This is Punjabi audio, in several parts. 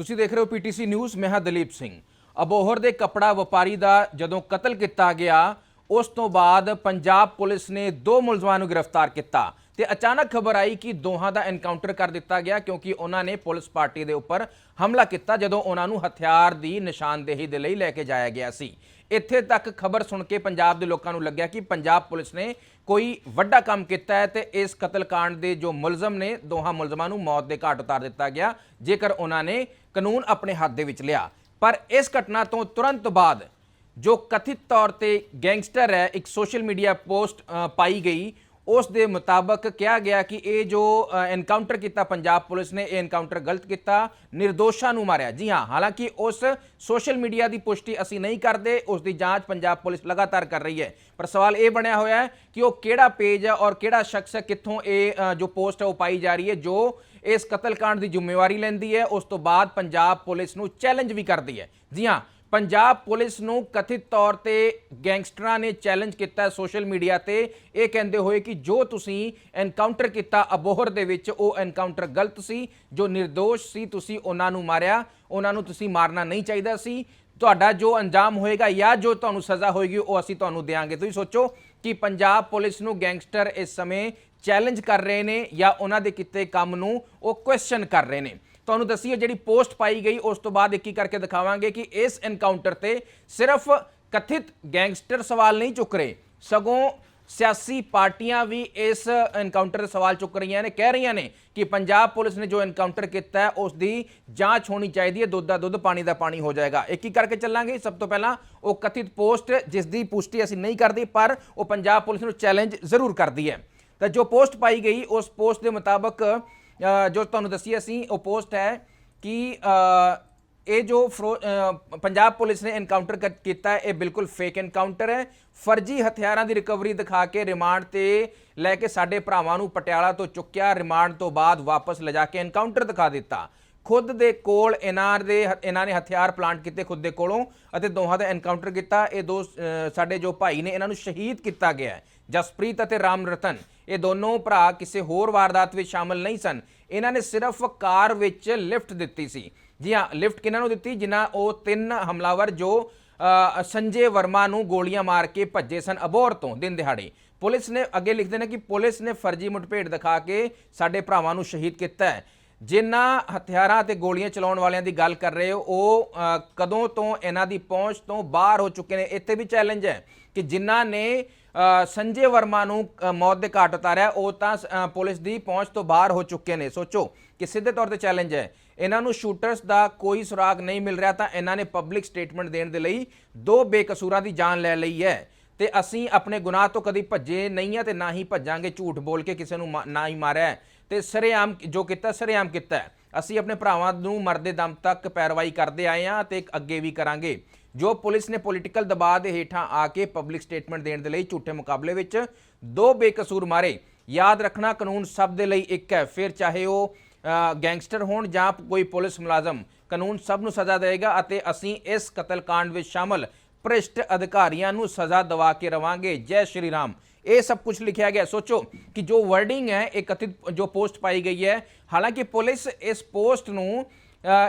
ਤੁਸੀਂ ਦੇਖ ਰਹੇ ਹੋ ਪੀਟੀਸੀ ਨਿਊਜ਼, ਮੈਂ ਹਾਂ ਦਲੀਪ ਸਿੰਘ। ਅਬੋਹਰ ਦੇ ਕਪੜਾ ਵਪਾਰੀ ਦਾ ਜਦੋਂ ਕਤਲ ਕੀਤਾ ਗਿਆ, ਉਸ ਤੋਂ ਬਾਅਦ ਪੰਜਾਬ ਪੁਲਿਸ ਨੇ ਦੋ ਮੁਲਜ਼ਮਾਂ ਨੂੰ ਗ੍ਰਿਫਤਾਰ ਕੀਤਾ। ਤੇ ਅਚਾਨਕ ਖਬਰ ਆਈ ਕਿ ਦੋਹਾਂ ਦਾ ਐਨਕਾਊਂਟਰ ਕਰ ਦਿੱਤਾ ਗਿਆ ਕਿਉਂਕਿ ਉਹਨਾਂ ਨੇ ਪੁਲਿਸ ਪਾਰਟੀ ਦੇ ਉੱਪਰ ਹਮਲਾ ਕੀਤਾ ਜਦੋਂ ਉਹਨਾਂ ਨੂੰ ਹਥਿਆਰ ਦੀ ਨਿਸ਼ਾਨਦੇਹੀ ਦੇ ਲਈ ਲੈ ਕੇ ਜਾਇਆ ਗਿਆ ਸੀ। ਇੱਥੇ ਤੱਕ ਖਬਰ ਸੁਣ ਕੇ ਪੰਜਾਬ ਦੇ ਲੋਕਾਂ ਨੂੰ ਲੱਗਿਆ ਕਿ ਪੰਜਾਬ ਪੁਲਿਸ ਨੇ ਕੋਈ ਵੱਡਾ ਕੰਮ ਕੀਤਾ ਹੈ ਤੇ ਇਸ ਕਤਲकांड ਦੇ ਜੋ ਮੁਲਜ਼ਮ ਨੇ, ਦੋਹਾਂ ਮੁਲਜ਼ਮਾਂ ਨੂੰ ਮੌਤ ਦੇ ਘਾਟ ਉਤਾਰ ਦਿੱਤਾ ਗਿਆ, ਜੇਕਰ ਉਹਨਾਂ ਨੇ ਕਾਨੂੰਨ ਆਪਣੇ ਹੱਥ ਦੇ ਵਿੱਚ ਲਿਆ। ਪਰ ਇਸ ਘਟਨਾ ਤੋਂ ਤੁਰੰਤ ਬਾਅਦ ਜੋ ਕਥਿਤ ਤੌਰ ਤੇ ਗੈਂਗਸਟਰ ਹੈ, ਇੱਕ ਸੋਸ਼ਲ ਮੀਡੀਆ ਪੋਸਟ ਪਾਈ ਗਈ ਉਸ ਦੇ ਮੁਤਾਬਕ ਕਿਹਾ ਗਿਆ ਕਿ ਇਹ ਜੋ ਐਨਕਾਊਂਟਰ ਕੀਤਾ ਪੰਜਾਬ ਪੁਲਿਸ ਨੇ, ਇਹ ਐਨਕਾਊਂਟਰ ਗਲਤ ਕੀਤਾ, ਨਿਰਦੋਸ਼ਾਂ ਨੂੰ ਮਾਰਿਆ। ਜੀ ਹਾਂ, ਹਾਲਾਂਕਿ ਉਸ ਸੋਸ਼ਲ ਮੀਡੀਆ ਦੀ ਪੁਸ਼ਟੀ ਅਸੀਂ ਨਹੀਂ ਕਰਦੇ, ਉਸ ਦੀ ਜਾਂਚ ਪੰਜਾਬ ਪੁਲਿਸ ਲਗਾਤਾਰ ਕਰ ਰਹੀ ਹੈ। ਪਰ ਸਵਾਲ ਇਹ ਬਣਿਆ ਹੋਇਆ ਹੈ ਕਿ ਉਹ ਕਿਹੜਾ ਪੇਜ ਹੈ ਔਰ ਕਿਹੜਾ ਸ਼ਖਸ ਹੈ, ਕਿੱਥੋਂ ਇਹ ਜੋ ਪੋਸਟ ਹੈ ਉਹ ਪਾਈ ਜਾ ਰਹੀ ਹੈ, ਜੋ ਇਸ ਕਤਲकांड ਦੀ ਜ਼ਿੰਮੇਵਾਰੀ ਲੈਂਦੀ ਹੈ, ਉਸ ਤੋਂ ਬਾਅਦ ਪੰਜਾਬ ਪੁਲਿਸ ਨੂੰ ਚੈਲੰਜ ਵੀ ਕਰਦੀ ਹੈ। ਜੀ ਹਾਂ ਪੰਜਾਬ ਪੁਲਿਸ ਨੂੰ ਕਥਿਤ ਤੌਰ ਤੇ ਗੈਂਗਸਟਰਾਂ ਨੇ ਚੈਲੰਜ ਕੀਤਾ ਸੋਸ਼ਲ ਮੀਡੀਆ ਤੇ। ਇਹ ਕਹਿੰਦੇ ਹੋਏ ਕਿ ਜੋ ਤੁਸੀਂ ਐਨਕਾਊਂਟਰ ਕੀਤਾ ਅਬੋਹਰ ਦੇ ਵਿੱਚ, ਉਹ ਐਨਕਾਊਂਟਰ ਗਲਤ ਸੀ। ਜੋ નિર્ਦੋਸ਼ ਸੀ, ਤੁਸੀਂ ਉਹਨਾਂ ਨੂੰ ਮਾਰਿਆ। ਉਹਨਾਂ ਨੂੰ ਤੁਸੀਂ ਮਾਰਨਾ ਨਹੀਂ ਚਾਹੀਦਾ ਸੀ। ਤੁਹਾਡਾ ਜੋ ਅੰਜਾਮ ਹੋਏਗਾ ਜਾਂ ਜੋ ਤੁਹਾਨੂੰ ਸਜ਼ਾ ਹੋਏਗੀ, ਉਹ ਅਸੀਂ ਤੁਹਾਨੂੰ ਦੇਵਾਂਗੇ ਤੁਸੀਂ ਸੋਚੋ ਕਿ ਪੰਜਾਬ ਪੁਲਿਸ ਨੂੰ ਗੈਂਗਸਟਰ ਇਸ ਸਮੇਂ ਚੈਲੰਜ ਕਰ ਰਹੇ ਨੇ ਜਾਂ ਉਹਨਾਂ ਦੇ ਕੀਤੇ ਕੰਮ ਨੂੰ ਉਹ ਕੁਐਸਚਨ ਕਰ ਰਹੇ ਨੇ। ਤੁਹਾਨੂੰ ਦੱਸੀਏ ਜਿਹੜੀ ਪੋਸਟ ਪਾਈ ਗਈ, ਉਸ ਤੋਂ ਬਾਅਦ ਇੱਕ ਇੱਕ ਕਰਕੇ ਦਿਖਾਵਾਂਗੇ ਕਿ ਇਸ ਐਨਕਾਊਂਟਰ ਤੇ ਸਿਰਫ ਕਥਿਤ ਗੈਂਗਸਟਰ ਸਵਾਲ ਨਹੀਂ ਚੁੱਕ ਰਹੇ। ਸਗੋਂ ਸਿਆਸੀ ਪਾਰਟੀਆਂ ਵੀ ਇਸ ਐਨਕਾਊਂਟਰ ਦੇ ਸਵਾਲ ਚੁੱਕ ਰਹੀਆਂ ਨੇ। ਕਹਿ ਰਹੀਆਂ ਨੇ ਕਿ ਪੰਜਾਬ ਪੁਲਿਸ ਨੇ ਜੋ ਐਨਕਾਊਂਟਰ ਕੀਤਾ ਹੈ ਉਸ ਦੀ ਜਾਂਚ ਹੋਣੀ ਚਾਹੀਦੀ ਹੈ। ਦੁੱਧ ਦਾ ਦੁੱਧ, ਪਾਣੀ ਦਾ ਪਾਣੀ ਹੋ ਜਾਏਗਾ। ਇੱਕ ਇੱਕ ਕਰਕੇ ਚੱਲਾਂਗੇ। ਸਭ ਤੋਂ ਪਹਿਲਾਂ ਉਹ ਕਥਿਤ ਪੋਸਟ ਜਿਸ ਦੀ ਪੁਸ਼ਟੀ ਅਸੀਂ ਨਹੀਂ ਕਰਦੇ, ਪਰ ਉਹ ਪੰਜਾਬ ਪੁਲਿਸ ਨੂੰ ਚੈਲੰਜ ਜ਼ਰੂਰ ਕਰਦੀ ਹੈ। ਤਾਂ ਜੋ ਪੋਸਟ ਪਾਈ ਗਈ, ਉਸ ਪੋਸਟ ਦੇ ਮੁਤਾਬਕ ਜੋ ਤੁਹਾਨੂੰ ਦੱਸੀ ਅਸੀਂ, ਉਹ ਪੋਸਟ ਹੈ ਕਿ ਇਹ ਜੋ ਫਰੋ- ਪੰਜਾਬ ਪੁਲਿਸ ਨੇ ਐਨਕਾਊਂਟਰ ਕ- ਕੀਤਾ ਇਹ ਬਿਲਕੁਲ ਫੇਕ ਐਨਕਾਊਂਟਰ ਹੈ। ਫਰਜ਼ੀ ਹਥਿਆਰਾਂ ਦੀ ਰਿਕਵਰੀ ਦਿਖਾ ਕੇ ਰਿਮਾਂਡ ਤੇ ਲੈ ਕੇ ਸਾਡੇ ਭਰਾਵਾਂ ਨੂੰ ਪਟਿਆਲਾ ਤੋਂ ਚੁੱਕਿਆ ਰਿਮਾਂਡ ਤੋਂ ਬਾਅਦ ਵਾਪਸ ਲਿਜਾ ਕੇ ਐਨਕਾਊਂਟਰ ਦਿਖਾ ਦਿੱਤਾ। ਖੁਦ ਦੇ ਕੋਲ ਇਹਨਾਂ ਦੇ ਇਹਨਾਂ ਨੇ ਹਥਿਆਰ ਪਲਾਂਟ ਕੀਤੇ ਖੁਦ ਦੇ ਕੋਲੋਂ ਅਤੇ ਦੋਹਾਂ ਦਾ ਐਨਕਾਊਂਟਰ ਕੀਤਾ। ਇਹ ਦੋ ਸਾਡੇ ਜੋ ਭਾਈ ਨੇ ਇਹਨਾਂ ਨੂੰ ਸ਼ਹੀਦ ਕੀਤਾ ਗਿਆ ਹੈ, ਜਸਪ੍ਰੀਤ ਅਤੇ ਰਾਮ ਰਤਨ। ਇਹ ਦੋਨੋਂ ਭਰਾ ਕਿਸੇ ਹੋਰ ਵਾਰਦਾਤ ਵਿੱਚ ਸ਼ਾਮਲ ਨਹੀਂ ਸਨ। ਇਹਨਾਂ ਨੇ ਸਿਰਫ ਕਾਰ ਵਿੱਚ ਲਿਫਟ ਦਿੱਤੀ ਸੀ। ਜੀ ਹਾਂ, ਲਿਫਟ ਕਿਹਨਾਂ ਨੂੰ ਦਿੱਤੀ? ਜਿਨ੍ਹਾਂ ਉਹ ਤਿੰਨ ਹਮਲਾਵਰ ਜੋ ਸੰਜੇ ਵਰਮਾ ਨੂੰ ਗੋਲੀਆਂ ਮਾਰ ਕੇ ਭੱਜੇ ਸਨ ਅਬੋਹਰ ਤੋਂ ਦਿਨ ਦਿਹਾੜੇ। ਪੁਲਿਸ ਨੇ ਅੱਗੇ ਲਿਖਦੇ ਨੇ ਕਿ ਪੁਲਿਸ ਨੇ ਫਰਜ਼ੀ ਮੁਠਭੇੜ ਦਿਖਾ ਕੇ ਸਾਡੇ ਭਰਾਵਾਂ ਨੂੰ ਸ਼ਹੀਦ ਕੀਤਾ ਹੈ। ਜਿਨ੍ਹਾਂ ਹਥਿਆਰਾਂ ਅਤੇ ਗੋਲੀਆਂ ਚਲਾਉਣ ਵਾਲਿਆਂ ਦੀ ਗੱਲ ਕਰ ਰਹੇ ਹੋ ਉਹ ਕਦੋਂ ਤੋਂ ਇਹਨਾਂ ਦੀ ਪਹੁੰਚ ਤੋਂ ਬਾਹਰ ਹੋ ਚੁੱਕੇ ਨੇ? ਇੱਥੇ ਵੀ ਚੈਲੰਜ ਹੈ ਕਿ ਜਿਨ੍ਹਾਂ ਨੇ ਸੰਜੇ ਵਰਮਾ ਨੂੰ ਮੌਤ ਦੇ ਘਾਟ ਉਤਾਰਿਆ ਉਹ ਤਾਂ ਅ, ਪੁਲਿਸ ਦੀ ਪਹੁੰਚ ਤੋਂ ਬਾਹਰ ਹੋ ਚੁੱਕੇ ਨੇ। ਸੋਚੋ ਕਿ ਸਿੱਧੇ ਤੌਰ ਤੇ ਚੈਲੰਜ ਹੈ। ਇਹਨਾਂ ਨੂੰ ਸ਼ੂਟਰਸ ਦਾ ਕੋਈ ਸੁਰਾਗ ਨਹੀਂ ਮਿਲ ਰਿਹਾ ਤਾਂ ਇਹਨਾਂ ਨੇ ਪਬਲਿਕ ਸਟੇਟਮੈਂਟ ਦੇਣ ਦੇ ਲਈ ਦੋ ਬੇਕਸੂਰਾਂ ਦੀ ਜਾਨ ਲੈ ਲਈ ਹੈ। ਤੇ ਅਸੀਂ ਆਪਣੇ ਗੁਨਾਹ ਤੋਂ ਕਦੀ ਭੱਜੇ ਨਹੀਂ ਆ ਤੇ ਨਾ ਹੀ ਭੱਜਾਂਗੇ ਝੂਠ ਬੋਲ ਕੇ ਕਿਸੇ ਨੂੰ ਮਾ- ਨਾ ਹੀ ਮਾਰਿਆ ਤੇ ਸਰੇਆਮ ਜੋ ਕੀਤਾ, ਸਰੇਆਮ ਕੀਤਾ ਅਸੀਂ ਆਪਣੇ ਭਰਾਵਾਂ ਨੂੰ ਮਰਦੇ ਦਮ ਤੱਕ ਪੈਰਵਾਈ ਕਰਦੇ ਆਏ ਹਾਂ ਤੇ ਅੱਗੇ ਵੀ ਕਰਾਂਗੇ। ਜੋ ਪੁਲਿਸ ਨੇ ਪੋਲੀਟੀਕਲ ਦਬਾਅ ਦੇ ਹੇਠਾਂ ਆ ਕੇ ਪਬਲਿਕ ਸਟੇਟਮੈਂਟ ਦੇਣ ਦੇ ਲਈ ਝੂਠੇ ਮੁਕਾਬਲੇ ਵਿੱਚ ਦੋ ਬੇਕਸੂਰ ਮਾਰੇ। ਯਾਦ ਰੱਖਣਾ, ਕਾਨੂੰਨ ਸਭ ਦੇ ਲਈ ਇੱਕ ਹੈ। ਫਿਰ ਚਾਹੇ ਉਹ ਗੈਂਗਸਟਰ ਹੋਣ ਜਾਂ ਕੋਈ ਪੁਲਿਸ ਮੁਲਾਜ਼ਮ, ਕਾਨੂੰਨ ਸਭ ਨੂੰ ਸਜ਼ਾ ਦੇਵੇਗਾ ਅਤੇ ਅਸੀਂ ਇਸ ਕਤਲकांड ਵਿੱਚ ਸ਼ਾਮਲ ਭ੍ਰਿਸ਼ਟ ਅਧਿਕਾਰੀਆਂ ਨੂੰ ਸਜ਼ਾ ਦਿਵਾ ਕੇ ਰਵਾਂਗੇ। ਜੈ ਸ਼੍ਰੀ ਰਾਮ। ਇਹ ਸਭ ਕੁਝ ਲਿਖਿਆ ਗਿਆ। ਸੋਚੋ ਕਿ ਜੋ ਵਰਡਿੰਗ ਹੈ, ਇਹ ਕਥਿਤ ਜੋ ਪੋਸਟ ਪਾਈ ਗਈ ਹੈ, ਹਾਲਾਂਕਿ ਪੁਲਿਸ ਇਸ ਪੋਸਟ ਨੂੰ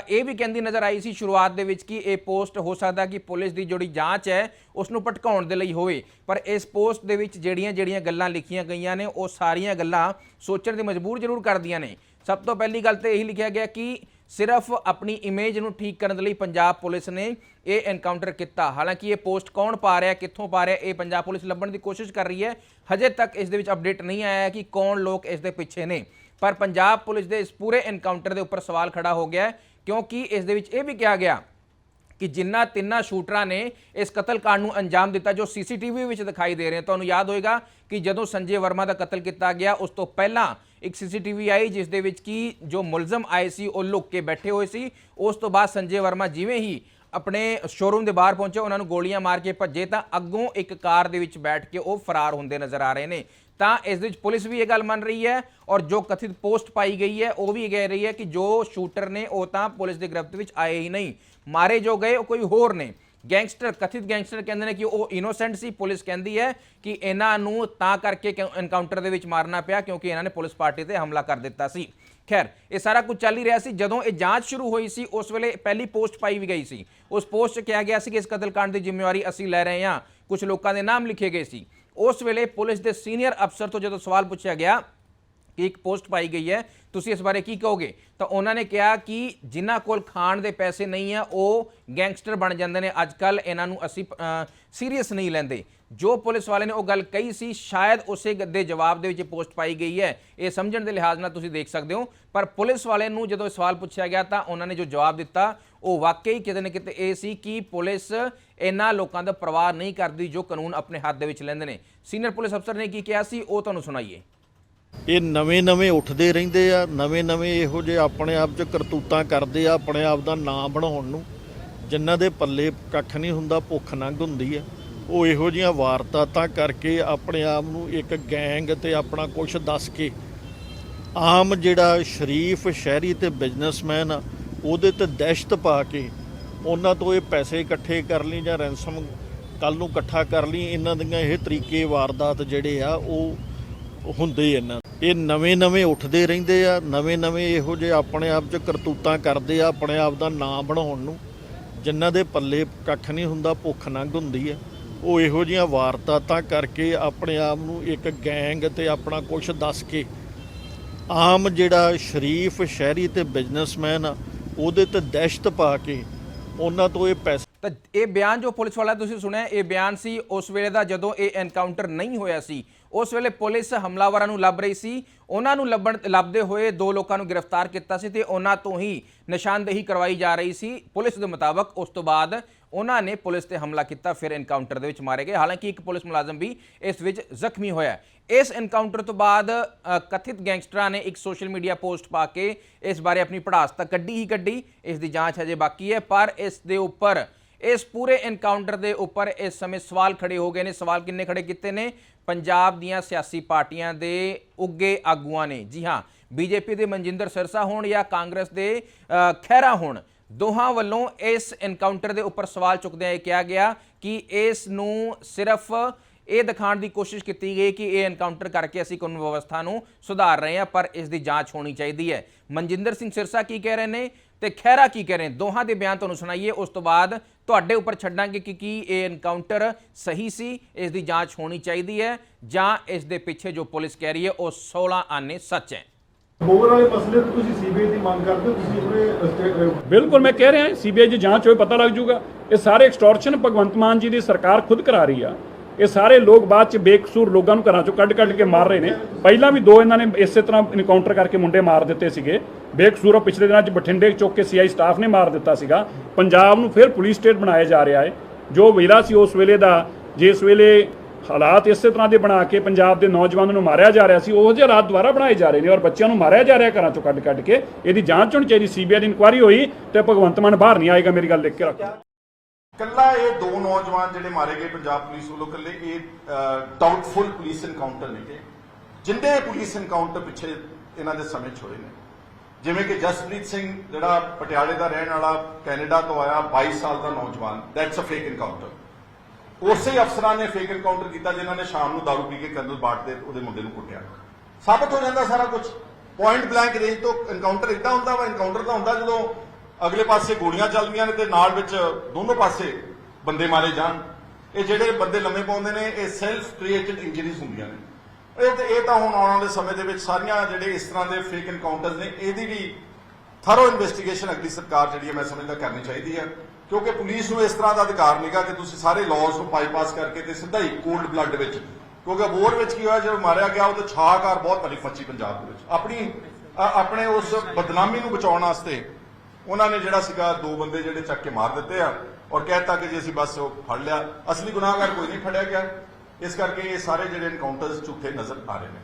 ਇਹ ਵੀ ਕਹਿੰਦੀ ਨਜ਼ਰ ਆਈ ਸੀ ਸ਼ੁਰੂਆਤ ਦੇ ਵਿੱਚ ਕਿ ਇਹ ਪੋਸਟ ਹੋ ਸਕਦਾ ਕਿ ਪੁਲਿਸ ਦੀ ਜਿਹੜੀ ਜਾਂਚ ਹੈ ਉਸ ਨੂੰ ਭਟਕਾਉਣ ਦੇ ਲਈ ਹੋਵੇ। ਪਰ ਇਸ ਪੋਸਟ ਦੇ ਵਿੱਚ ਜਿਹੜੀਆਂ ਜਿਹੜੀਆਂ ਗੱਲਾਂ ਲਿਖੀਆਂ ਗਈਆਂ ਨੇ, ਉਹ ਸਾਰੀਆਂ ਗੱਲਾਂ ਸੋਚਣ ਤੇ ਮਜਬੂਰ ਜ਼ਰੂਰ ਕਰਦੀਆਂ ਨੇ। ਸਭ ਤੋਂ ਪਹਿਲੀ ਗੱਲ ਤੇ ਇਹੀ ਲਿਖਿਆ ਗਿਆ ਕਿ ਸਿਰਫ ਆਪਣੀ ਇਮੇਜ ਨੂੰ ਠੀਕ ਕਰਨ ਦੇ ਲਈ ਪੰਜਾਬ ਪੁਲਿਸ ਨੇ ਇਹ ਐਨਕਾਊਂਟਰ ਕੀਤਾ। ਹਾਲਾਂਕਿ ਇਹ ਪੋਸਟ ਕੌਣ ਪਾ ਰਿਹਾ, ਕਿੱਥੋਂ ਪਾ ਰਿਹਾ, ਇਹ ਪੰਜਾਬ ਪੁਲਿਸ ਲੱਭਣ ਦੀ ਕੋਸ਼ਿਸ਼ ਕਰ ਰਹੀ ਹੈ। ਹਜੇ ਤੱਕ ਇਸ ਦੇ ਵਿੱਚ ਅਪਡੇਟ ਨਹੀਂ ਆਇਆ ਹੈ ਕਿ ਕੌਣ ਲੋਕ ਇਸ ਦੇ ਪਿੱਛੇ ਨੇ। ਪਰ ਪੰਜਾਬ ਪੁਲਿਸ ਦੇ ਇਸ ਪੂਰੇ ਐਨਕਾਊਂਟਰ ਦੇ ਉੱਪਰ ਸਵਾਲ ਖੜਾ ਹੋ ਗਿਆ ਹੈ, ਕਿਉਂਕਿ ਇਸ ਦੇ ਵਿੱਚ ਇਹ ਵੀ ਕਿਹਾ ਗਿਆ ਕਿ ਜਿਨ੍ਹਾਂ ਤਿੰਨਾਂ ਸ਼ੂਟਰਾਂ ਨੇ ਇਸ ਕਤਲकांड ਨੂੰ ਅੰਜਾਮ ਦਿੱਤਾ, ਜੋ ਸੀਸੀਟੀਵੀ ਵਿੱਚ ਦਿਖਾਈ ਦੇ ਰਹੇ ਤੁਹਾਨੂੰ ਯਾਦ ਹੋਏਗਾ ਕਿ ਜਦੋਂ ਸੰਜੇ ਵਰਮਾ ਦਾ ਕਤਲ ਕੀਤਾ ਗਿਆ, ਉਸ ਤੋਂ ਪਹਿਲਾਂ ਇੱਕ ਸੀਸੀਟੀਵੀ ਆਈ, ਜਿਸ ਦੇ ਵਿੱਚ ਕਿ ਜੋ ਮੁਲਜ਼ਮ ਆਏ ਸੀ, ਉਹ ਲੁੱਕ ਕੇ ਬੈਠੇ ਹੋਏ ਸੀ। ਉਸ ਤੋਂ ਬਾਅਦ ਸੰਜੇ ਵਰਮਾ ਜਿਵੇਂ ਹੀ ਆਪਣੇ ਸ਼ੋਰੂਮ ਦੇ ਬਾਹਰ ਪਹੁੰਚੇ, ਉਹਨਾਂ ਨੂੰ ਗੋਲੀਆਂ ਮਾਰ ਕੇ ਭੱਜੇ, ਤਾਂ ਅੱਗੋਂ ਇੱਕ ਕਾਰ ਦੇ ਵਿੱਚ ਬੈਠ ਕੇ ਉਹ ਫਰਾਰ ਹੁੰਦੇ ਨਜ਼ਰ ਆ ਰਹੇ ਨੇ। ਤਾਂ ਇਸ ਦੇ ਵਿੱਚ ਪੁਲਿਸ ਵੀ ਇਹ ਗੱਲ ਮੰਨ ਰਹੀ ਹੈ ਔਰ ਜੋ ਕਥਿਤ ਪੋਸਟ ਪਾਈ ਗਈ ਹੈ, ਉਹ ਵੀ ਇਹ ਕਹਿ ਰਹੀ ਹੈ ਕਿ ਜੋ ਸ਼ੂਟਰ ਨੇ ਉਹ ਤਾਂ ਪੁਲਿਸ ਦੇ ਗ੍ਰਿਫਤ ਵਿੱਚ ਆਏ ਹੀ ਨਹੀਂ। ਮਾਰੇ ਜੋ ਗਏ, ਉਹ ਕੋਈ ਹੋਰ ਨੇ। ਗੈਂਗਸਟਰ, ਕਥਿਤ ਗੈਂਗਸਟਰ ਕਹਿੰਦੇ ਨੇ ਕਿ ਉਹ ਇਨੋਸੈਂਟ ਸੀ, ਪੁਲਿਸ ਕਹਿੰਦੀ ਹੈ ਕਿ ਇਹਨਾਂ ਨੂੰ ਤਾਂ ਕਰਕੇ ਐਨਕਾਊਂਟਰ ਦੇ ਵਿੱਚ ਮਾਰਨਾ ਪਿਆ ਕਿਉਂਕਿ ਇਹਨਾਂ ਨੇ ਪੁਲਿਸ ਪਾਰਟੀ ਤੇ ਹਮਲਾ ਕਰ ਦਿੱਤਾ ਸੀ। ਖੈਰ, ਇਹ ਸਾਰਾ ਕੁਝ ਚੱਲ ਹੀ ਰਿਹਾ ਸੀ। ਜਦੋਂ ਇਹ ਜਾਂਚ ਸ਼ੁਰੂ ਹੋਈ ਸੀ, ਉਸ ਵੇਲੇ ਪਹਿਲੀ ਪੋਸਟ ਪਾਈ ਵੀ ਗਈ ਸੀ। ਉਸ ਪੋਸਟ 'ਚ ਕਿਹਾ ਗਿਆ ਸੀ ਕਿ ਇਸ ਕਤਲकांड ਦੀ ਜ਼ਿੰਮੇਵਾਰੀ ਅਸੀਂ ਲੈ ਰਹੇ ਹਾਂ। ਕੁਝ ਲੋਕਾਂ ਦੇ ਨਾਮ ਲਿਖੇ ਗਏ ਸੀ। ਉਸ ਵੇਲੇ ਪੁਲਿਸ ਦੇ ਸੀਨੀਅਰ ਅਫਸਰ ਤੋਂ ਜਦੋਂ ਸਵਾਲ ਪੁੱਛਿਆ ਗਿਆ ਕਿ ਇੱਕ ਪੋਸਟ ਪਾਈ ਗਈ ਹੈ, ਤੁਸੀਂ ਇਸ ਬਾਰੇ ਕੀ ਕਹੋਗੇ? ਤਾਂ ਉਹਨਾਂ ਨੇ ਕਿਹਾ ਕਿ ਜਿਨ੍ਹਾਂ ਕੋਲ ਖਾਣ ਦੇ ਪੈਸੇ ਨਹੀਂ ਆ, ਉਹ ਗੈਂਗਸਟਰ ਬਣ ਜਾਂਦੇ ਨੇ। ਅੱਜ ਕੱਲ ਇਹਨਾਂ ਨੂੰ ਅਸੀਂ ਸੀਰੀਅਸ ਨਹੀਂ ਲੈਂਦੇ। ਜੋ ਪੁਲਿਸ ਵਾਲੇ ਨੇ ਉਹ ਗੱਲ ਕਹੀ ਸੀ, ਸ਼ਾਇਦ ਉਸੇ ਗ- ਦੇ ਜਵਾਬ ਦੇ ਵਿੱਚ ਪੋਸਟ ਪਾਈ ਗਈ ਹੈ। ਇਹ ਸਮਝਣ ਦੇ ਲਿਹਾਜ਼ ਨਾਲ ਤੁਸੀਂ ਦੇਖ ਸਕਦੇ ਹੋ। ਪਰ ਪੁਲਿਸ ਵਾਲੇ ਨੂੰ ਜਦੋਂ ਇਹ ਸਵਾਲ ਪੁੱਛਿਆ ਗਿਆ ਤਾਂ ਉਹਨਾਂ ਨੇ ਜੋ ਜਵਾਬ ਦਿੱਤਾ ਉਹ ਵਾਕਈ ਕਿਤੇ ਨਾ ਕਿਤੇ ਇਹ ਸੀ ਕਿ ਪੁਲਿਸ ਇਹਨਾਂ ਲੋਕਾਂ ਦਾ ਪਰਵਾਹ ਨਹੀਂ ਕਰਦੀ ਜੋ ਕਾਨੂੰਨ ਆਪਣੇ ਹੱਥ ਦੇ ਵਿੱਚ ਲੈਂਦੇ ਨੇ। ਸੀਨੀਅਰ ਪੁਲਿਸ ਅਫਸਰ ਨੇ ਕੀ ਕਿਹਾ ਸੀ, ਉਹ ਤੁਹਾਨੂੰ ਸੁਣਾਈਏ। ਇਹ ਨਵੇਂ-ਨਵੇਂ ਉੱਠਦੇ ਰਹਿੰਦੇ ਆ ਨਵੇਂ-ਨਵੇਂ ਇਹੋ ਜਿਹੇ ਆਪਣੇ ਆਪ 'ਚ ਕਰਤੂਤਾਂ ਕਰਦੇ ਆ, ਆਪਣੇ ਆਪ ਦਾ ਨਾਂ ਬਣਾਉਣ ਨੂੰ। ਜਿਨ੍ਹਾਂ ਦੇ ਪੱਲੇ ਕੱਖ ਨਹੀਂ ਹੁੰਦਾ, ਭੁੱਖ ਨੰਗ ਹੁੰਦੀ ਆ। ਉਹ ਇਹੋ ਜਿਹੀਆਂ ਵਾਰਦਾਤਾਂ ਕਰਕੇ ਆਪਣੇ ਆਪ ਨੂੰ ਇੱਕ ਗੈਂਗ ਤੇ ਆਪਣਾ ਕੁਝ ਦੱਸ ਕੇ, ਆਮ ਜਿਹੜਾ ਸ਼ਰੀਫ ਸ਼ਹਿਰੀ ਤੇ ਬਿਜ਼ਨਸਮੈਨ ਆ ਉਹਦੇ ਤੇ ਦਹਿਸ਼ਤ ਪਾ ਕੇ ਉਹਨਾਂ ਤੋਂ ਇਹ ਪੈਸੇ ਇਕੱਠੇ ਕਰ ਲਈ ਜਾਂ ਰੈਂਸਮ ਕੱਲ ਨੂੰ ਇਕੱਠਾ ਕਰ ਲਈ ਇਹਨਾਂ ਦੀਆਂ ਇਹ ਤਰੀਕੇ ਵਾਰਦਾਤ ਜਿਹੜੇ ਆ, ਉਹ ਹੁੰਦੇ ਇਹਨਾਂ ਇਹ ਨਵੇਂ-ਨਵੇਂ ਉੱਠਦੇ ਰਹਿੰਦੇ ਆ ਨਵੇਂ-ਨਵੇਂ ਇਹੋ ਜਿਹੇ ਆਪਣੇ ਆਪ 'ਚ ਕਰਤੂਤਾਂ ਕਰਦੇ ਆ, ਆਪਣੇ ਆਪ ਦਾ ਨਾਂ ਬਣਾਉਣ ਨੂੰ। ਜਿਨ੍ਹਾਂ ਦੇ ਪੱਲੇ ਕੱਖ ਨਹੀਂ ਹੁੰਦਾ, ਭੁੱਖ ਨੰਗ ਹੁੰਦੀ ਆ। ਉਹ ਇਹੋ ਜਿਹੀਆਂ ਵਾਰਦਾਤਾਂ ਕਰਕੇ ਆਪਣੇ ਆਪ ਨੂੰ ਇੱਕ ਗੈਂਗ ਤੇ ਆਪਣਾ ਕੁਝ ਦੱਸ ਕੇ, ਆਮ ਜਿਹੜਾ ਸ਼ਰੀਫ, ਸ਼ਹਿਰੀ ਤੇ ਬਿਜ਼ਨਸਮੈਨ ਆ ਉਹਦੇ ਤੇ ਦਹਿਸ਼ਤ ਪਾ ਕੇ ਉਹਨਾਂ ਤੋਂ ਇਹ ਪੈਸੇ ਤਾਂ ਇਹ ਬਿਆਨ ਜੋ ਪੁਲਿਸ ਵਾਲਾ ਤੁਸੀਂ ਸੁਣਿਆ, ਇਹ ਬਿਆਨ ਸੀ, ਉਸ ਵੇਲੇ ਦਾ ਜਦੋਂ ਇਹ ਐਨਕਾਊਂਟਰ ਨਹੀਂ ਹੋਇਆ ਸੀ, ਉਸ ਵੇਲੇ ਪੁਲਿਸ ਹਮਲਾਵਰਾਂ ਨੂੰ ਲੱਭ ਰਹੀ ਸੀ, ਉਹਨਾਂ ਨੂੰ ਲੱਭਣ, ਲੱਭਦੇ ਹੋਏ ਦੋ ਲੋਕਾਂ ਨੂੰ ਗ੍ਰਿਫਤਾਰ ਕੀਤਾ ਸੀ ਤੇ ਉਹਨਾਂ ਤੋਂ ਹੀ ਨਿਸ਼ਾਨਦੇਹੀ ਕਰਵਾਈ ਜਾ ਰਹੀ ਸੀ। ਪੁਲਿਸ ਦੇ ਮੁਤਾਬਕ ਉਸ ਤੋਂ ਬਾਅਦ ਉਹਨਾਂ ਨੇ ਪੁਲਿਸ ਤੇ ਹਮਲਾ ਕੀਤਾ, ਫਿਰ ਐਨਕਾਊਂਟਰ ਦੇ ਵਿੱਚ ਮਾਰੇ ਗਏ। ਹਾਲਾਂਕਿ ਇੱਕ ਪੁਲਿਸ ਮੁਲਾਜ਼ਮ ਵੀ ਇਸ ਵਿੱਚ ਜ਼ਖਮੀ ਹੋਇਆ ਇਸ ਐਨਕਾਊਂਟਰ ਤੋਂ ਬਾਅਦ ਕਥਿਤ ਗੈਂਗਸਟਰਾਂ ਨੇ ਇੱਕ ਸੋਸ਼ਲ ਮੀਡੀਆ ਪੋਸਟ ਪਾ ਕੇ ਇਸ ਬਾਰੇ ਆਪਣੀ ਪੜਾਸ ਤਾਂ ਕੱਢੀ ਹੀ ਕੱਢੀ, ਇਸ ਦੀ ਜਾਂਚ ਹਜੇ ਬਾਕੀ ਹੈ, ਪਰ ਇਸ ਦੇ ਉੱਪਰ, ਇਸ ਪੂਰੇ ਐਨਕਾਊਂਟਰ ਦੇ ਉੱਪਰ ਇਸ ਸਮੇਂ ਸਵਾਲ ਖੜੇ ਹੋ ਗਏ ਨੇ। ਸਵਾਲ ਕਿੰਨੇ ਖੜੇ ਕੀਤੇ ਨੇ? ਪੰਜਾਬ ਦੀਆਂ ਸਿਆਸੀ ਪਾਰਟੀਆਂ ਦੇ ਉੱਗੇ ਆਗੂਆਂ ਨੇ। ਜੀ ਹਾਂ, ਬੀਜੇਪੀ ਦੇ ਮਨਜਿੰਦਰ ਸਿਰਸਾ ਹੋਣ ਜਾਂ ਕਾਂਗਰਸ ਦੇ ਖਹਿਰਾ ਹੋਣ, ਦੋਹਾਂ ਵੱਲੋਂ ਇਸ ਐਨਕਾਊਂਟਰ ਦੇ ਉੱਪਰ ਸਵਾਲ ਚੁੱਕਦਿਆਂ ਇਹ ਕਿਹਾ ਗਿਆ ਕਿ ਇਸ ਨੂੰ ਸਿਰਫ ਇਹ ਦਿਖਾਉਣ ਦੀ ਕੋਸ਼ਿਸ਼ ਕੀਤੀ ਗਈ ਕਿ ਇਹ ਐਨਕਾਊਂਟਰ ਕਰਕੇ ਅਸੀਂ ਕਾਨੂੰਨ ਵਿਵਸਥਾ ਨੂੰ ਸੁਧਾਰ ਰਹੇ ਹਾਂ ਪਰ ਇਸ ਦੀ ਜਾਂਚ ਹੋਣੀ ਚਾਹੀਦੀ ਹੈ। ਮਨਜਿੰਦਰ ਸਿੰਘ ਸਿਰਸਾ ਕੀ ਕਹਿ ਰਹੇ ਨੇ ਤੇ ਖਹਿਰਾ ਕੀ ਕਹਿ ਰਹੇ ਨੇ? ਦੋਹਾਂ ਦੇ ਬਿਆਨ ਤੁਹਾਨੂੰ ਸੁਣਾਈਏ। ਉਸ ਤੋਂ ਬਾਅਦ ਤੁਹਾਡੇ ਉੱਪਰ ਛੱਡਾਂਗੇ ਕਿ ਕੀ ਇਹ ਐਨਕਾਊਂਟਰ ਸਹੀ ਸੀ ਇਸ ਦੀ ਜਾਂਚ ਹੋਣੀ ਚਾਹੀਦੀ ਹੈ ਜਾਂ ਇਸ ਦੇ ਪਿੱਛੇ ਜੋ ਪੁਲਿਸ ਕਹਿ ਰਹੀ ਹੈ ਉਹ 16 ਆਨੇ ਸੱਚ ਹੈ। ਬੋਰ ਵਾਲੇ ਮਸਲੇ ਤੇ ਤੁਸੀਂ ਸੀਬੀਆਈ ਦੀ ਮੰਗ ਕਰਦੇ ਹੋ ਤੁਸੀਂ ਆਪਣੇ ਸਟੇ- ਅਹ ਬਿਲਕੁਲ ਮੈਂ ਕਹਿ ਰਿਹਾ ਸੀਬੀਆਈ ਦੀ ਜਾਂਚ ਹੋਏ ਪਤਾ ਲੱਗ ਜਾਊਗਾ। ਇਹ ਸਾਰੇ ਐਕਸਟੋਰਸ਼ਨ ਭਗਵੰਤ ਮਾਨ ਜੀ ਦੀ ਸਰਕਾਰ ਖੁਦ ਕਰਾ ਰਹੀ ਆ। ਇਹ ਸਾਰੇ ਲੋਕ ਬਾਅਦ ਚ ਬੇਕਸੂਰ ਲੋਕਾਂ ਨੂੰ ਘਰਾਂ ਚੋਂ ਕੱਢ ਕੱਢ ਕੇ ਮਾਰ ਰਹੇ ਨੇ। ਪਹਿਲਾਂ ਵੀ ਦੋ ਇਹਨਾਂ ਨੇ ਇਸੇ ਤਰ੍ਹਾਂ ਇਨਕਾਊਂਟਰ ਕਰਕੇ ਮੁੰਡੇ ਮਾਰ ਦਿੱਤੇ ਸੀਗੇ। ਬੇਕਸੂਰ ਉਹ ਪਿਛਲੇ ਦਿਨਾਂ ਚ ਬਠਿੰਡੇ ਚੌਕ ਕੇ ਸੀਆਈ ਸਟਾਫ ਨੇ ਮਾਰ ਦਿੱਤਾ ਸੀਗਾ। ਪੰਜਾਬ ਨੂੰ ਫਿਰ ਪੁਲਿਸ ਸਟੇਟ ਬਣਾਇਆ ਜਾ ਰਿਹਾ ਹੈ। ਜੋ ਵੇਲਾ ਸੀ ਉਸ ਵੇਲੇ ਦਾ, ਜਿਸ ਵੇਲੇ ਹਾਲਾਤ ਇਸੇ ਤਰ੍ਹਾਂ ਦੇ ਬਣਾ ਕੇ ਪੰਜਾਬ ਦੇ ਨੌਜਵਾਨਾਂ ਨੂੰ ਮਾਰਿਆ ਜਾ ਰਿਹਾ ਸੀ, ਉਹ ਜਿਹੇ ਰਾਤ ਦੁਆਰਾ ਬਣਾਏ ਜਾ ਰਹੇ ਨੇ ਔਰ ਬੱਚਿਆਂ ਨੂੰ ਮਾਰਿਆ ਜਾ ਰਿਹਾ ਘਰਾਂ ਚੋਂ ਕੱਢ ਕੱਢ ਕੇ। ਇਹਦੀ ਜਾਂਚ ਹੋਣੀ ਚਾਹੀਦੀ ਸੀਬੀਆਈ ਦੀ ਇਨਕੁਆਇਰੀ ਹੋਈ ਤੇ ਭਗਵੰਤ ਮਾਨ ਬਾਹਰ ਨਹੀਂ ਆਏਗਾ, ਮੇਰੀ ਗੱਲ ਲਿਖ ਕੇ ਰੱਖੋ। ਕੱਲਾ ਇਹ ਦੋ ਨੌਜਵਾਨ ਜਿਹੜੇ ਮਾਰੇ ਗਏ ਪੰਜਾਬ ਪੁਲਿਸ ਵੱਲੋਂ, ਕੱਲੇ ਇਹ ਡਾਊਟਫੁਲ ਪੁਲਿਸ ਐਨਕਾਊਂਟਰ ਨੇ ਜਿੰਦੇ ਪੁਲਿਸ ਐਨਕਾਊਂਟਰ ਪਿੱਛੇ ਇਹਨਾਂ ਦੇ ਸਮੇਂ 'ਚ ਹੋਏ ਨੇ। ਜਿਵੇਂ ਕਿ ਜਸਪ੍ਰੀਤ ਸਿੰਘ, ਜਿਹੜਾ ਪਟਿਆਲੇ ਦਾ ਰਹਿਣ ਵਾਲਾ, ਕੈਨੇਡਾ ਤੋਂ ਆਇਆ 22 ਸਾਲ ਦਾ ਨੌਜਵਾਨ ਦੈਟਸ ਅ ਫੇਕ ਐਨਕਾਊਂਟਰ ਉਸੇ ਅਫਸਰਾਂ ਨੇ ਫੇਕ ਇਨਕਾਊਂਟਰ ਕੀਤਾ ਜਿਨ੍ਹਾਂ ਨੇ ਸ਼ਾਮ ਨੂੰ ਦਾਰੂ ਪੀ ਕੇ ਕਰਨਲ ਬਾਟ ਦੇ ਉਹਦੇ ਮੁੰਡੇ ਨੂੰ ਕੁੱਟਿਆ। ਸਾਬਤ ਹੋ ਜਾਂਦਾ ਸਾਰਾ ਕੁਝ ਪੁਆਇੰਟ ਬਲੈਂਕ ਰੇਂਜ ਤੋਂ ਇਨਕਾਊਂਟਰ ਇਦਾਂ ਹੁੰਦਾ ਵਾ ਇਨਕਾਊਂਟਰ ਤਾਂ ਹੁੰਦਾ ਜਦੋਂ ਅਗਲੇ ਪਾਸੇ ਗੋਲੀਆਂ ਚੱਲਦੀਆਂ ਨੇ ਤੇ ਨਾਲ ਵਿੱਚ ਦੋਨੋਂ ਪਾਸੇ ਬੰਦੇ ਮਾਰੇ ਜਾਣ। ਇਹ ਜਿਹੜੇ ਬੰਦੇ ਲੰਮੇ ਪਾਉਂਦੇ ਨੇ, ਇਹ ਸੈਲਫ ਕ੍ਰੀਏਟਡ ਇੰਜਰੀਜ਼ ਹੁੰਦੀਆਂ ਨੇ। ਇਹ ਤੇ ਇਹ ਤਾਂ ਹੁਣ ਆਉਣ ਵਾਲੇ ਸਮੇਂ ਦੇ ਵਿੱਚ ਸਾਰੀਆਂ ਜਿਹੜੇ ਇਸ ਤਰ੍ਹਾਂ ਦੇ ਫੇਕ ਐਨਕਾਊਂਟਰਸ ਨੇ, ਇਹਦੀ ਵੀ ਥਰੋ ਇਨਵੈਸਟੀਗੇਸ਼ਨ ਅਗਲੀ ਸਰਕਾਰ ਜਿਹੜੀ ਹੈ, ਮੈਂ ਸਮਝਦਾ ਕਰਨੀ ਚਾਹੀਦੀ ਹੈ। ਕਿਉਂਕਿ ਪੁਲਿਸ ਨੂੰ ਇਸ ਤਰ੍ਹਾਂ ਦਾ ਅਧਿਕਾਰ ਨਹੀਂਗਾ ਕਿ ਤੁਸੀਂ ਸਾਰੇ ਲਾਜ਼ ਨੂੰ ਬਾਈਪਾਸ ਕਰਕੇ ਤੇ ਸਿੱਧਾ ਹੀ ਕੋਲਡ ਬਲੱਡ ਵਿੱਚ, ਕਿਉਂਕਿ ਬੋਰ ਵਿੱਚ ਕੀ ਹੋਇਆ, ਜਦੋਂ ਮਾਰਿਆ ਗਿਆ ਉਹ ਤਾਂ ਛਾਕਾਰ ਬਹੁਤ ਭਲੀ ਫੱਚੀ ਪੰਜਾਬ ਦੇ ਵਿੱਚ। ਆਪਣੀ ਆਪਣੇ ਉਸ ਬਦਨਾਮੀ ਨੂੰ ਬਚਾਉਣ ਵਾਸਤੇ ਉਹਨਾਂ ਨੇ ਜਿਹੜਾ ਸੀਗਾ ਦੋ ਬੰਦੇ ਜਿਹੜੇ ਚੱਕ ਕੇ ਮਾਰ ਦਿੱਤੇ ਆ ਔਰ ਕਹਿਤਾ ਕਿ ਜੀ ਅਸੀਂ ਬਸ ਉਹ ਫੜ ਲਿਆ। ਅਸਲੀ ਗੁਨਾਹਗਾਰ ਕੋਈ ਨਹੀਂ ਫੜਿਆ ਗਿਆ। ਇਸ ਕਰਕੇ ਇਹ ਸਾਰੇ ਜਿਹੜੇ ਐਨਕਾਊਂਟਰਸ ਝੂਠੇ ਨਜ਼ਰ ਆ ਰਹੇ ਨੇ।